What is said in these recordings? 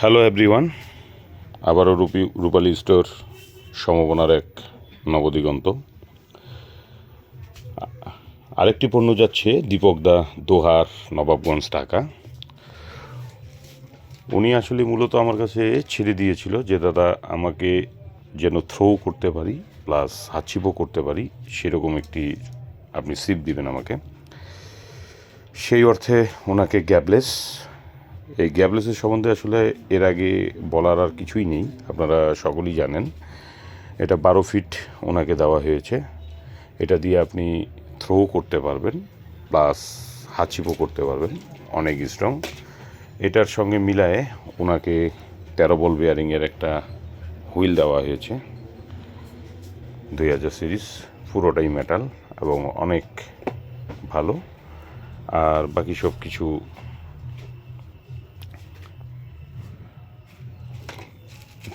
Hello everyone আবারও রূপী রূপালী store সম্ভাবনার এক নবদিগন্ত। আরেকটি পণ্য যাচ্ছে দীপক দা দোহার নবাবগঞ্জ ঢাকা। উনি আসলে মূলত আমার কাছে ছেড়ে দিয়েছিল যে, দাদা, আমাকে যেন থ্রো করতে পারি প্লাস হাতছিপও করতে পারি, সেরকম একটি আপনি সিপ দিবেন আমাকে। সেই অর্থে ওনাকে গ্যাবলেস এই গ্যাবলেসের সম্বন্ধে আসলে এর আগে বলার আর কিছুই নেই, আপনারা সকলেই জানেন। এটা বারো ফিট ওনাকে দেওয়া হয়েছে। এটা দিয়ে আপনি থ্রো করতে পারবেন প্লাস হাঁচিপও করতে পারবেন, অনেক স্ট্রং এটার সঙ্গে মিলায়ে ওনাকে তেরো বল বেয়ারিংয়ের একটা হুইল দেওয়া হয়েছে, দুই হাজার সিরিজ পুরোটাই মেটাল এবং অনেক ভালো। আর বাকি সব কিছু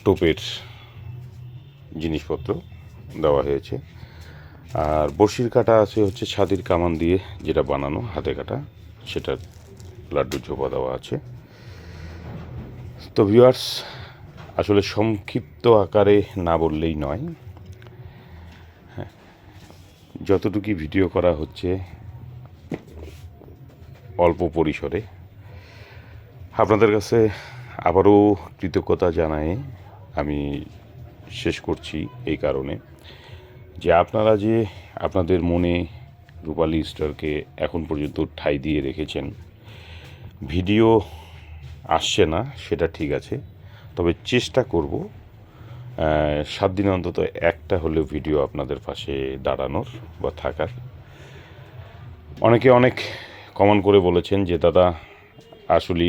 টোপের জিনিসপত্র দেওয়া হয়েছে। আর বড়শির কাটা আছে হচ্ছে ছাদির কামান দিয়ে যেটা বানানো, হাতে কাটা, সেটার লাড্ডু ঝোপা দেওয়া আছে। তো ভিউয়ার্স আসলে সংক্ষিপ্ত আকারে না বললেই নয়। হ্যাঁ যতটুকু ভিডিও করা হচ্ছে অল্প পরিসরে। আপনাদের কাছে আবারও কৃতজ্ঞতা জানাই। আমি শেষ করছি এই কারণে যে আপনারা যে আপনাদের মনে রূপালী স্টারকে এখন পর্যন্ত ঠাই দিয়ে রেখেছেন, ভিডিও আসছে না, সেটা ঠিক আছে। তবে চেষ্টা করব সাত দিন অন্তত একটা হলেও ভিডিও আপনাদের পাশে দাঁড়ানোর বা থাকার। অনেকে অনেক কমন করে বলেছেন যে, দাদা আসলে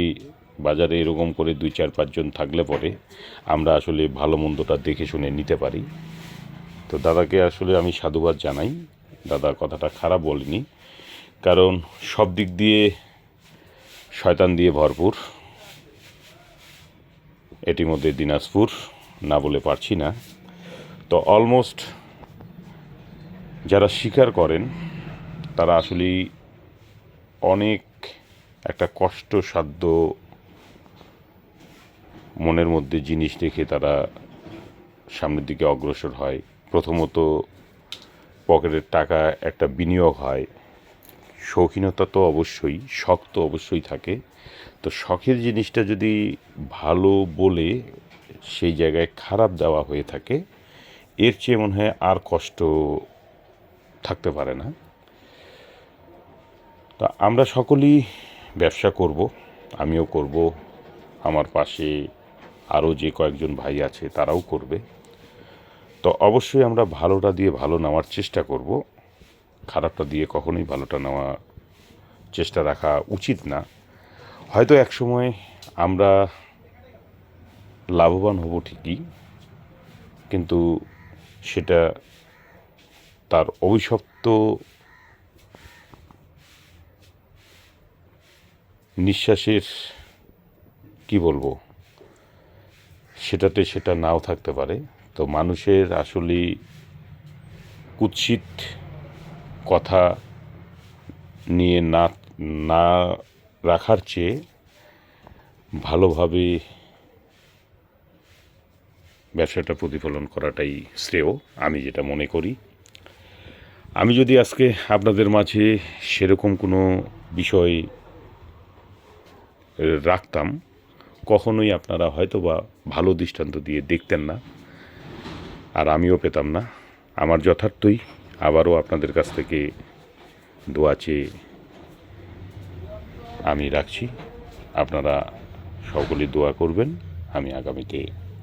বাজারে এরকম করে দুই চার পাঁচজন থাকলে পরে আমরা আসলে ভালো মন্দটা দেখে শুনে নিতে পারি। তো দাদাকে আসলে আমি সাধুবাদ জানাই। দাদা কথাটা খারাপ বলিনি। কারণ সব দিক দিয়ে শয়তান দিয়ে ভরপুর। এটির মধ্যে দিনাজপুর, না বলে পারছি না। তো অলমোস্ট যারা স্বীকার করেন, তারা আসলেই অনেক একটা কষ্টসাধ্য মনের মধ্যে জিনিস রেখে তারা সামনের দিকে অগ্রসর হয়। প্রথমত পকেটের টাকা একটা বিনিয়োগ হয়। শৌখিনতা তো অবশ্যই, শখ তো অবশ্যই থাকে। তো শখের জিনিসটা যদি ভালো বলে সেই জায়গায় খারাপ দেওয়া হয়ে থাকে, এর চেয়ে মনে হয় আর কষ্ট থাকতে পারে না। তা আমরা সকলেই ব্যবসা করব, আমিও করব, আমার পাশে আরও যে কয়েকজন ভাই আছে তারাও করবে। তো অবশ্যই আমরা ভালোটা দিয়ে ভালো নেওয়ার চেষ্টা করব। খারাপটা দিয়ে কখনোই ভালোটা নেওয়া চেষ্টা রাখা উচিত না। হয়তো এক সময় আমরা লাভবান হব ঠিকই, কিন্তু সেটা তার অভিশপ্ত নিঃশ্বাসের, কি বলব সেটাতে সেটা নাও থাকতে পারে। তো মানুষের আসলে কুৎসিত কথা নিয়ে না না রাখার চেয়ে ভালোভাবে ব্যবসাটা প্রতিফলন করাটাই শ্রেয়, আমি যেটা মনে করি। আমি যদি আজকে আপনাদের মাঝে সেরকম কোনো বিষয় রাখতাম কখনোই আপনারা হয়তো বা ভালো দৃষ্টান্ত দিয়ে দেখতেন না, আর আমিও পেতাম না। আমার যথার্থই আবারও আপনাদের কাছ থেকে দোয়া চেয়ে আমি রাখছি। আপনারা সকলে দোয়া করবেন, আমি আগামীতে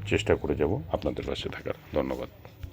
চেষ্টা করে যাব আপনাদের পাশে থাকার। ধন্যবাদ।